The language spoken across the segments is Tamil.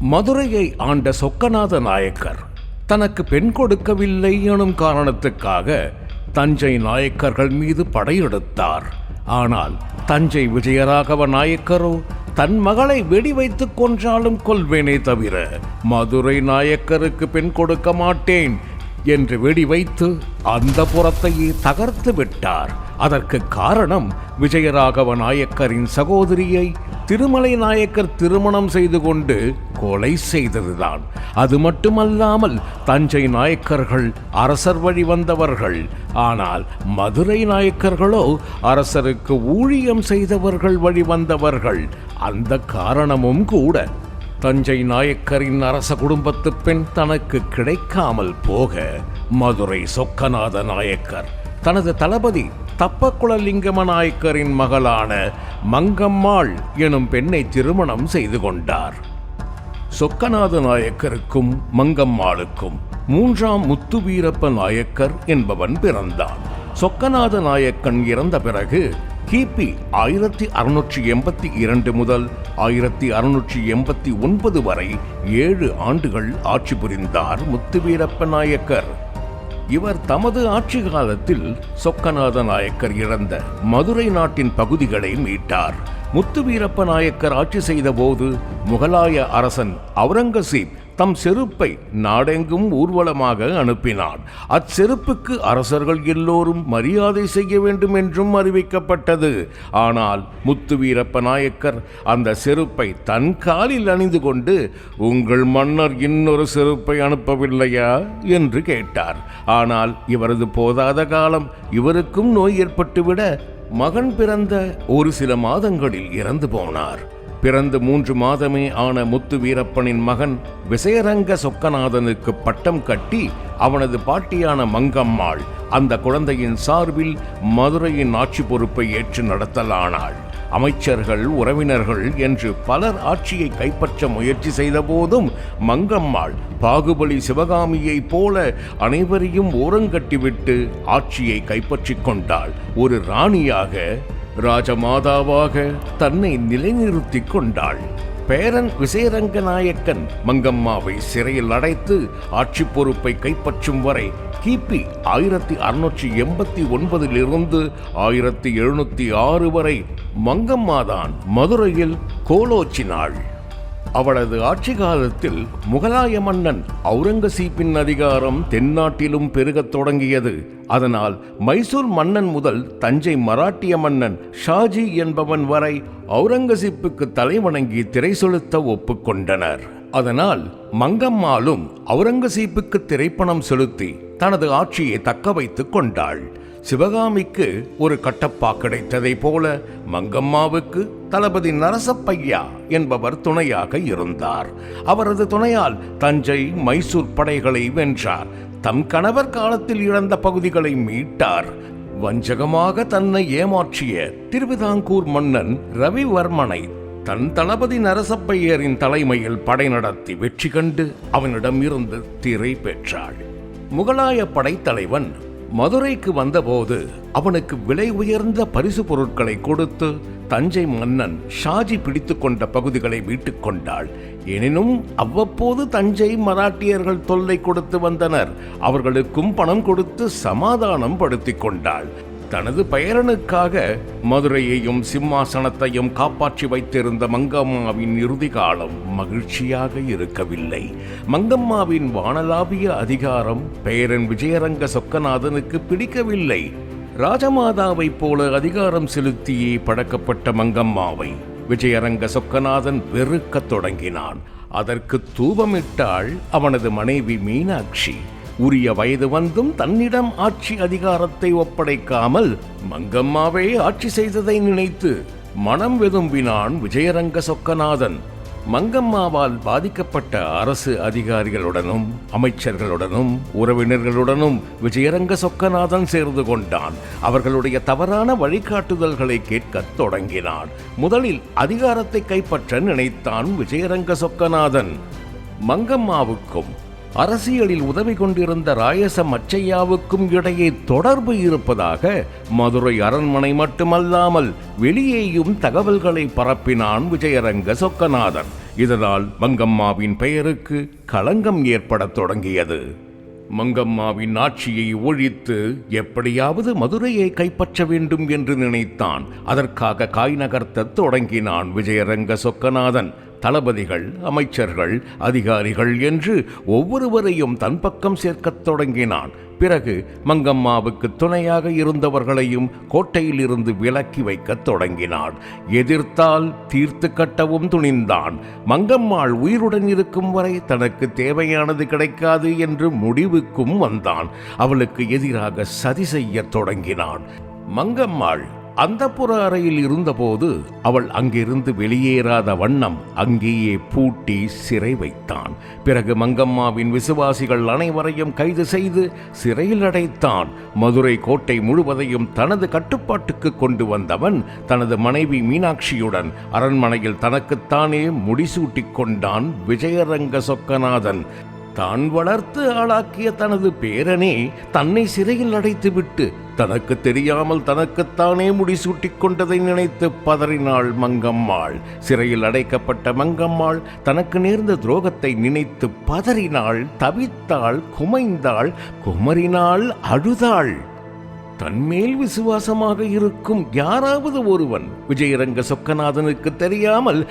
மதுரையை ஆண்ட சொக்கநாத நாயக்கர் தனக்கு பெண் கொடுக்கவில்லை எனும் காரணத்துக்காக தஞ்சை நாயக்கர்கள் மீது படையெடுத்தார் ஆனால் தஞ்சை விஜயராகவ நாயக்கரோ தன் மகளை வெடி வைத்துக் கொன்றாலும் கொல்வேனே தவிர மதுரை நாயக்கருக்கு பெண் கொடுக்க மாட்டேன் என்று வெடி வைத்து அந்த புறத்தையே தகர்த்து விட்டார். அதற்கு காரணம் விஜயராகவ நாயக்கரின் சகோதரியை திருமலை நாயக்கர் திருமணம் செய்து கொண்டு கொலை செய்ததுதான். அது மட்டுமல்லாமல் தஞ்சை நாயக்கர்கள் அரசர் வழி வந்தவர்கள். ஆனால் மதுரை நாயக்கர்களோ அரசருக்கு ஊழியம் செய்தவர்கள் வழி வந்தவர்கள். அந்த காரணமும் கூட தஞ்சை நாயக்கரின் அரச குடும்பத்து பெண் தனக்கு கிடைக்காமல் போக மதுரை சொக்கநாத நாயக்கர் தனது தளபதி தப்பக்குளலிங்கம நாயக்கரின் மகளான மங்கம்மாள் எனும் பெண்ணை திருமணம் செய்து கொண்டார். சொக்கநாத நாயக்கருக்கும் மங்கம்மாளுக்கும் மூன்றாம் முத்துவீரப்ப நாயக்கர் என்பவன் பிறந்தான். சொக்கநாத நாயக்கன் இறந்த பிறகு கிபி ஆயிரத்தி அறுநூற்றி எண்பத்தி இரண்டு முதல் ஆயிரத்தி அறுநூற்றி எண்பத்தி ஒன்பது வரை ஏழு ஆண்டுகள் ஆட்சி புரிந்தார் முத்துவீரப்ப நாயக்கர். இவர் தமது ஆட்சி காலத்தில் சொக்கநாத நாயக்கர் இறந்த மதுரை நாட்டின் பகுதிகளை மீட்டார். முத்துவீரப்ப நாயக்கர் ஆட்சி செய்தபோது முகலாய அரசன் அவுரங்கசீப் தம் செருப்பை நாடெங்கும் ஊர்வலமாக அனுப்பினான். அச்செருப்புக்கு அரசர்கள் எல்லோரும் மரியாதை செய்ய வேண்டும் என்றும் அறிவிக்கப்பட்டது. ஆனால் முத்துவீரப்ப நாயக்கர் அந்த செருப்பை தன் காலில் அணிந்து கொண்டு உங்கள் மன்னர் இன்னொரு செருப்பை அனுப்பவில்லையா? என்று கேட்டார். ஆனால் இவரது போதாத காலம் இவருக்கும் நோய் ஏற்பட்டுவிட மகன் பிறந்த ஒரு சில மாதங்களில் இறந்து போனார். பிறந்து மூன்று மாதமே ஆன முத்து வீரப்பனின் மகன் விசயரங்க சொக்கநாதனுக்கு பட்டம் கட்டி அவனது பாட்டியான மங்கம்மாள் அந்த குழந்தையின் சார்பில் மதுரையின் ஆட்சி பொறுப்பை ஏற்று நடத்தலானாள். அமைச்சர்கள் உறவினர்கள் என்று பலர் ஆட்சியை கைப்பற்ற முயற்சி செய்த போதும் மங்கம்மாள் பாகுபலி சிவகாமியைப் போல அனைவரையும் ஓரங்கட்டிவிட்டு ஆட்சியை கைப்பற்றிக் கொண்டாள். ஒரு ராணியாக ராஜமாதாவாக தன்னை நிலைநிறுத்திக் கொண்டாள். பேரன் விசயரங்க நாயக்கன் மங்கம்மாவை சிறையில் அடைத்து ஆட்சி பொறுப்பை கைப்பற்றும் வரை கிபி ஆயிரத்தி அறுநூற்றி எண்பத்தி ஒன்பதிலிருந்து ஆயிரத்தி எழுநூத்தி ஆறு வரை மங்கம்மாதான் மதுரையில் கோலோச்சினாள். அவளது ஆட்சி காலத்தில் முகலாய மன்னன் அவுரங்கசீப்பின் அதிகாரம் தென்னாட்டிலும் பெருகத் தொடங்கியது. அதனால் மைசூர் மன்னன் முதல் தஞ்சை மராட்டிய மன்னன் ஷாஜி என்பவன் வரை அவுரங்கசீப்புக்கு தலைவணங்கி திரை செலுத்த ஒப்புக்கொண்டனர் அதனால் மங்கம்மாளும் அவுரங்கசீப்புக்கு திரைப்பணம் செலுத்தி தனது ஆட்சியை தக்க வைத்துக் கொண்டாள். சிவகாமிக்கு ஒரு கட்டப்பா கிடைத்ததை போல மங்கம்மாவுக்கு தளபதி நரசப்பையா என்பவர் துணையாக இருந்தார். அவரது துணையால் தஞ்சை மைசூர் படைகளை வென்றார். தம் கணவர் காலத்தில் இழந்த பகுதிகளை மீட்டார். வஞ்சகமாக தன்னை ஏமாற்றிய திருவிதாங்கூர் மன்னன் ரவிவர்மனை தன் தளபதி நரசப்பையரின் தலைமையில் படை நடத்தி வெற்றி கண்டு அவனிடம் இருந்து திரை பெற்றாள். முகலாய படைத்தலைவன் மதுரைக்கு வந்தபோது அவனுக்கு விலை உயர்ந்த பரிசு பொருட்களை கொடுத்து தஞ்சை மன்னன் ஷாஜி பிடித்து கொண்ட பகுதிகளை மீட்டுக் கொண்டாள். எனினும் அவ்வப்போது தஞ்சை மராட்டியர்கள் தொல்லை கொடுத்து வந்தனர். அவர்களுக்கும் பணம் கொடுத்து சமாதானம் படுத்திக் கொண்டாள். தனது பெயரனுக்காக மதுரையையும் சிம்மாசனத்தையும் காப்பாற்றி வைத்திருந்த மங்கம்மாவின் இறுதி காலம் மகிழ்ச்சியாக இருக்கவில்லை. மங்கம்மாவின் வானலாவிய அதிகாரம் பெயரன் விஜயரங்க சொக்கநாதனுக்கு பிடிக்கவில்லை. ராஜமாதாவைப் போல அதிகாரம் செலுத்தியே பழக்கப்பட்ட மங்கம்மாவை. விஜயரங்க சொக்கநாதன் வெறுக்கத் தொடங்கினான். அதற்கு தூபமிட்டாள் அவனது மனைவி மீனாட்சி. உரிய வயது வந்தும் தன்னிடம் ஆட்சி அதிகாரத்தை ஒப்படைக்காமல் மங்கம்மாவே ஆட்சி செய்ததை நினைத்து மனம் வெதும்பினான் விஜயரங்க சொக்கநாதன். மங்கம்மாவால் பாதிக்கப்பட்ட அரசு அதிகாரிகளுடனும் அமைச்சர்களுடனும் உறவினர்களுடனும் விஜயரங்க சொக்கநாதன் சேர்ந்து கொண்டான். அவர்களுடைய தவறான வழிகாட்டுதல்களை கேட்கத் தொடங்கினான். முதலில் அதிகாரத்தை கைப்பற்ற நினைத்தான் விஜயரங்க சொக்கநாதன். மங்கம்மாவுக்கும் அரசியலில் உதவி கொண்டிருந்த ராயச மச்சையாவுக்கும் இடையே தொடர்பு இருப்பதாக மதுரை அரண்மனை மட்டுமல்லாமல் வெளியேயும் தகவல்களை பரப்பினான் விஜயரங்க சொக்கநாதன். இதனால் மங்கம்மாவின் பெயருக்கு களங்கம் ஏற்படத் தொடங்கியது. மங்கம்மாவின் ஆட்சியை ஒழித்து எப்படியாவது மதுரையை கைப்பற்ற வேண்டும் என்று நினைத்தான். அதற்காக காய் நகர்த்தத் தொடங்கினான் விஜயரங்க சொக்கநாதன். தளபதிகள் அமைச்சர்கள் அதிகாரிகள் என்று ஒவ்வொருவரையும் தன் பக்கம் சேர்க்கத் தொடங்கினான். பிறகு மங்கம்மாவுக்கு துணையாக இருந்தவர்களையும் கோட்டையில் இருந்து விலக்கி வைக்கத் தொடங்கினான் எதிர்த்தால் தீர்த்து கட்டவும் துணிந்தான். மங்கம்மாள் உயிருடன் இருக்கும் வரை தனக்கு தேவையானது கிடைக்காது என்று முடிவுக்கும் வந்தான். அவளுக்கு எதிராக சதி செய்யத் தொடங்கினான் மங்கம்மாள் அந்த புற அறையில் இருந்தபோது அவள் அங்கிருந்து வெளியேறாத வண்ணம் அங்கேயே பூட்டி சிறை வைத்தான். பிறகு மங்கம்மாவின் விசுவாசிகள் அனைவரையும் கைது செய்து சிறையில் அடைத்தான். மதுரை கோட்டை முழுவதையும் தனது கட்டுப்பாட்டுக்கு கொண்டு வந்தவன் தனது மனைவி மீனாட்சியுடன் அரண்மனையில் தனக்குத்தானே முடிசூட்டிக் கொண்டான் விஜயரங்க சொக்கநாதன். தான் வளர்த்து ஆளாக்கிய தனது பேரனே தன்னை சிறையில் அடைத்துவிட்டு தனக்கு தெரியாமல் தனக்குத்தானே முடிசூட்டிக் கொண்டதை நினைத்து பதறினாள் மங்கம்மாள். சிறையில் அடைக்கப்பட்ட மங்கம்மாள் தனக்கு நேர்ந்த துரோகத்தை நினைத்து பதறினாள் தவித்தாள் குமைந்தாள் குமரினாள் அழுதாள். தன்மேல் விசுவாசமாக இருக்கும் யாராவது ஒருவன் விஜயரங்க சொக்கநாதனுக்கு தெரியாமல்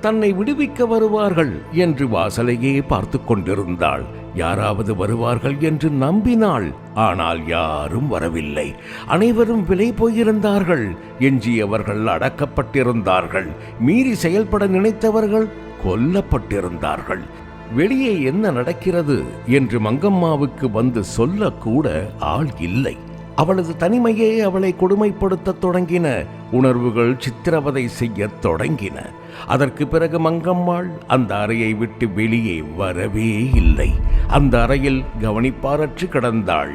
தன்னை விடுவிக்க வருவார்கள் என்று வாசலையே பார்த்து கொண்டிருந்தாள். யாராவது வருவார்கள் என்று நம்பினாள் ஆனால் யாரும் வரவில்லை. அனைவரும் விலை போயிருந்தார்கள். எஞ்சியவர்கள் அடக்கப்பட்டிருந்தார்கள். மீறி செயல்பட நினைத்தவர்கள் கொல்லப்பட்டிருந்தார்கள். வெளியே என்ன நடக்கிறது என்று மங்கம்மாவுக்கு வந்து சொல்லக்கூட ஆள் இல்லை. அவளது தனிமையே அவளை கொடுமைப்படுத்தத் தொடங்கின. உணர்வுகள் சித்திரவதை செய்யத் தொடங்கின. அதற்கு பிறகு மங்கம்மாள் அந்த அறையை விட்டு வெளியே வரவே இல்லை. அந்த அறையில் கவனிப்பாரற்று கிடந்தாள்.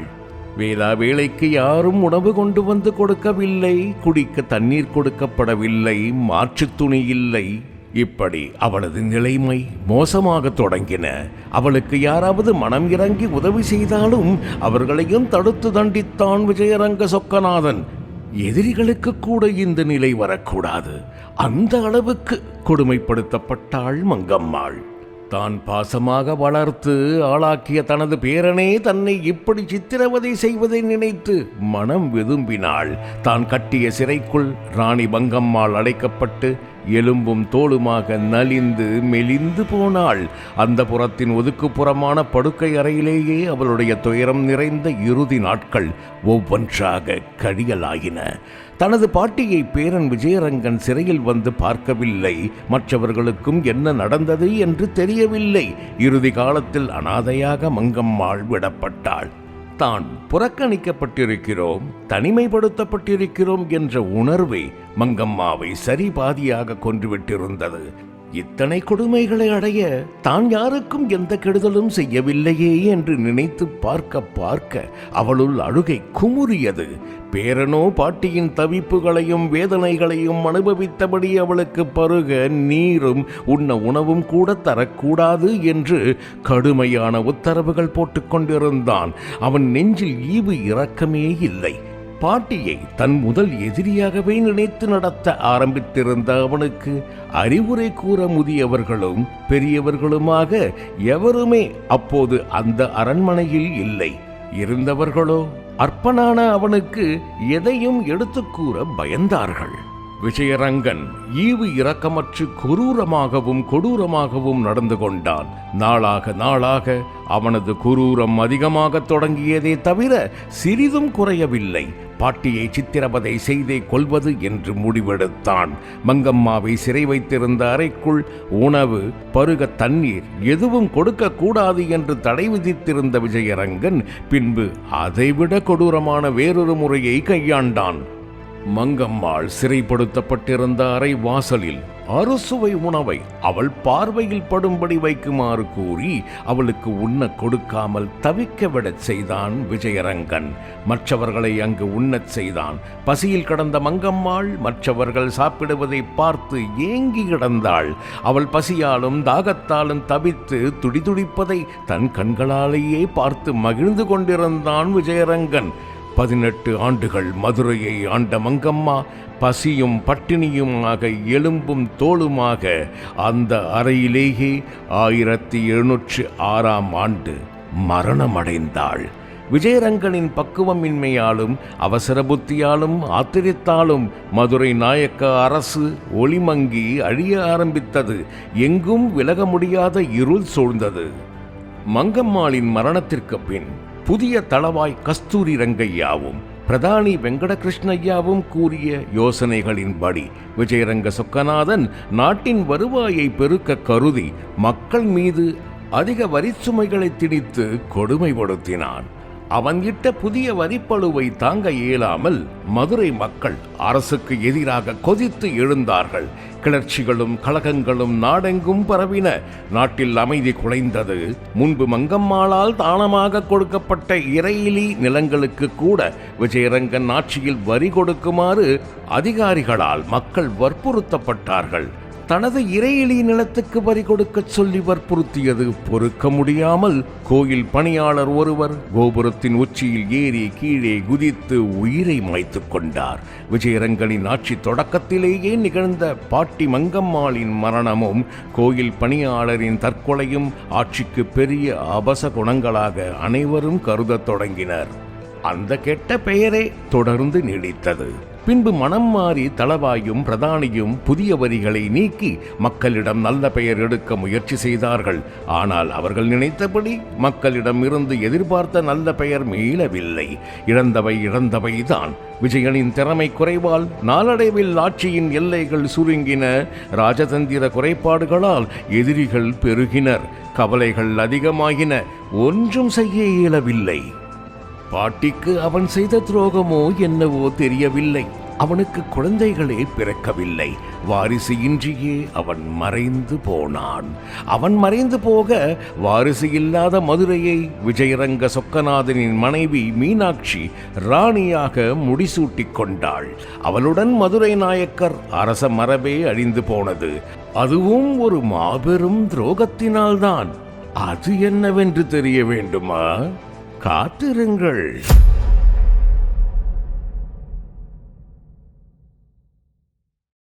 வேளா வேலைக்கு யாரும் உணவு கொண்டு வந்து கொடுக்கவில்லை. குடிக்க தண்ணீர் கொடுக்கப்படவில்லை. மாற்றுத் துணி இல்லை. இப்படி அவளது நிலைமை மோசமாக தொடங்கின. அவளுக்கு யாராவது மனம் இறங்கி உதவி செய்தாலும் அவர்களையும் தடுத்து தண்டித்தான் விஜயரங்க சொக்கநாதன். எதிரிகளுக்கு கூட இந்த நிலை வரக்கூடாது. அந்த அளவுக்கு கொடுமைப்படுத்தப்பட்டாள் மங்கம்மாள். தான் பாசமாக வளர்த்து ஆளாக்கிய தனது பேரனே தன்னை இப்படி சித்திரவதை செய்வதை நினைத்து மனம் வெதும்பினாள் தான் கட்டிய சிறைக்குள் ராணி மங்கம்மாள் அடைக்கப்பட்டு எலும்பும் தோளுமாக நலிந்து மெலிந்து போனாள். அந்த புறத்தின் ஒதுக்குப்புறமான படுக்கை அறையிலேயே அவளுடைய துயரம் நிறைந்த இறுதி நாட்கள் ஒவ்வொன்றாக கழியலாயின. தனது பாட்டியை பேரன் விஜயரங்கன் சிறையில் வந்து பார்க்கவில்லை. மற்றவர்களுக்கும் என்ன நடந்தது என்று தெரியவில்லை. இறுதி காலத்தில் அனாதையாக மங்கம்மாள் விடப்பட்டாள். தான் புறக்கணிக்கப்பட்டிருக்கிறோம் தனிமைப்படுத்தப்பட்டிருக்கிறோம் என்ற உணர்வே மங்கம்மாவை சரிபாதியாக கொன்றுவிட்டிருந்தது. இத்தனை கொடுமைகளை அடைய தான் யாருக்கும் எந்த கெடுதலும் செய்யவில்லையே என்று நினைத்து பார்க்க பார்க்க அவளுள் அழுகை குமுறியது. பேரனோ பாட்டியின் தவிப்புகளையும் வேதனைகளையும் அனுபவித்தபடி அவளுக்கு பருக நீரும் உண்ண உணவும் கூட தரக்கூடாது என்று கடுமையான உத்தரவுகள் போட்டுக்கொண்டிருந்தான் அவன் நெஞ்சில் ஈவு இரக்கமே இல்லை. பாட்டியை தன் முதல் எதிரியாகவே நினைத்து நடத்த ஆரம்பித்திருந்த அவனுக்கு அறிவுரை கூற முதியவர்களும் பெரியவர்களுமாக எவருமே அப்போது அந்த அரண்மனையில் இல்லை. இருந்தவர்களோ அற்பனான அவனுக்கு எதையும் எடுத்துக்கூற பயந்தார்கள். விஜயரங்கன் ஈவு இரக்கமற்று கொரூரமாகவும் கொடூரமாகவும் நடந்து கொண்டான். நாளாக நாளாக அவனது குரூரம் அதிகமாகத் தொடங்கியதே தவிர சிறிதும் குறையவில்லை. பாட்டியை சித்திரவதை செய்தே கொள்வது என்று முடிவெடுத்தான். மங்கம்மாவை சிறை வைத்திருந்த அறைக்குள் உணவு பருக தண்ணீர் எதுவும் கொடுக்க கூடாது என்று தடை விதித்திருந்த விஜயரங்கன் பின்பு அதைவிட கொடூரமான வேறொரு முறையை கையாண்டான். மங்கம்மாள் சிறைப்படுத்தப்பட்டிருந்த அறை வாசலில் அறுசுவை உணவை அவள் பார்வையில் படும்படி வைக்குமாறு கூறி அவளுக்கு உண்ண கொடுக்காமல் தவிக்க விடச் செய்தான் விஜயரங்கன். மற்றவர்களை அங்கு உண்ணச் செய்தான். பசியில் கடந்த மங்கம்மாள் மற்றவர்கள் சாப்பிடுவதை பார்த்து ஏங்கி கிடந்தாள். அவள் பசியாலும் தாகத்தாலும் தவித்து துடிதுடிப்பதை தன் கண்களாலேயே பார்த்து மகிழ்ந்து கொண்டிருந்தான் விஜயரங்கன். பதினெட்டு ஆண்டுகள் மதுரையை ஆண்ட மங்கம்மா பசியும் பட்டினியுமாக எலும்பும் தோளுமாக அந்த அறையிலேயே ஆயிரத்தி எழுநூற்று ஆறாம் ஆண்டு மரணமடைந்தாள். விஜயரங்கனின் பக்குவமின்மையாலும் அவசர புத்தியாலும் ஆத்திரத்தாலும் மதுரை நாயக்க அரசு ஒளிமங்கி அழிய ஆரம்பித்தது. எங்கும் விலக முடியாத இருள் சூழ்ந்தது. மங்கம்மாளின் மரணத்திற்கு பின் புதிய தளவாய் கஸ்தூரி ரங்கையாவும் பிரதானி வெங்கடகிருஷ்ணய்யாவும் கூறிய யோசனைகளின்படி விஜயரங்க சொக்கநாதன் நாட்டின் வருவாயை பெருக்க கருதி மக்கள் மீது அதிக வரிச்சுமைகளை திணித்து கொடுமைப்படுத்தினான் அவன் இட்ட புதிய வரிப்பழுவை தாங்க இயலாமல் மதுரை மக்கள் அரசுக்கு எதிராக கொதித்து எழுந்தார்கள். கிளர்ச்சிகளும் கலகங்களும் நாடெங்கும் பரவின. நாட்டில் அமைதி குலைந்தது. முன்பு மங்கம்மாளால் தானமாக கொடுக்கப்பட்ட இறையிலி நிலங்களுக்கு கூட விஜயரங்கன் ஆட்சியில் வரி கொடுக்குமாறு அதிகாரிகளால் மக்கள் வற்புறுத்தப்பட்டார்கள். தனது இறையிலி நிலத்துக்கு வரி கொடுக்கச் சொல்லி வற்புறுத்தியது. பொறுக்க முடியாமல் கோயில் பணியாளர் ஒருவர் கோபுரத்தின் உச்சியில் ஏறி கீழே குதித்து உயிரை மாய்த்துக் கொண்டார். விஜயரங்கனின் ஆட்சி தொடக்கத்திலேயே நிகழ்ந்த பாட்டி மங்கம்மாளின் மரணமும் கோயில் பணியாளரின் தற்கொலையும் ஆட்சிக்கு பெரிய அபச குணங்களாக அனைவரும் கருதத் தொடங்கினர். அந்த கெட்ட பெயரே தொடர்ந்து நீடித்தது. பின்பு மனம் மாறி தளவாயும் பிரதானியும் புதிய வரிகளை நீக்கி மக்களிடம் நல்ல பெயர் எடுக்க முயற்சி செய்தார்கள். ஆனால் அவர்கள் நினைத்தபடி மக்களிடம் இருந்து எதிர்பார்த்த நல்ல பெயர் மீளவில்லை. இழந்தவை இழந்தவைதான் விஜயனின் திறமை குறைவால் நாளடைவில் ஆட்சியின் எல்லைகள் சுருங்கின. ராஜதந்திர குறைபாடுகளால் எதிரிகள் பெருகினர். கவலைகள் அதிகமாகின. ஒன்றும் செய்ய இயலவில்லை. பாட்டிக்கு அவன் செய்த துரோகமோ என்னவோ தெரியவில்லை. அவனுக்கு குழந்தைகளே பிறக்கவில்லை. வாரிசு இன்றியே அவன் மறைந்து போனான். அவன் மறைந்து போக வாரிசு இல்லாத மதுரையை விஜயரங்க சொக்கநாதனின் மனைவி மீனாட்சி ராணியாக முடிசூட்டிக் கொண்டாள். அவளுடன் மதுரை நாயக்கர் அரச மரபே அழிந்து போனது. அதுவும் ஒரு மாபெரும் துரோகத்தினால்தான். அது என்னவென்று தெரிய வேண்டுமா? காத்திருங்கள்.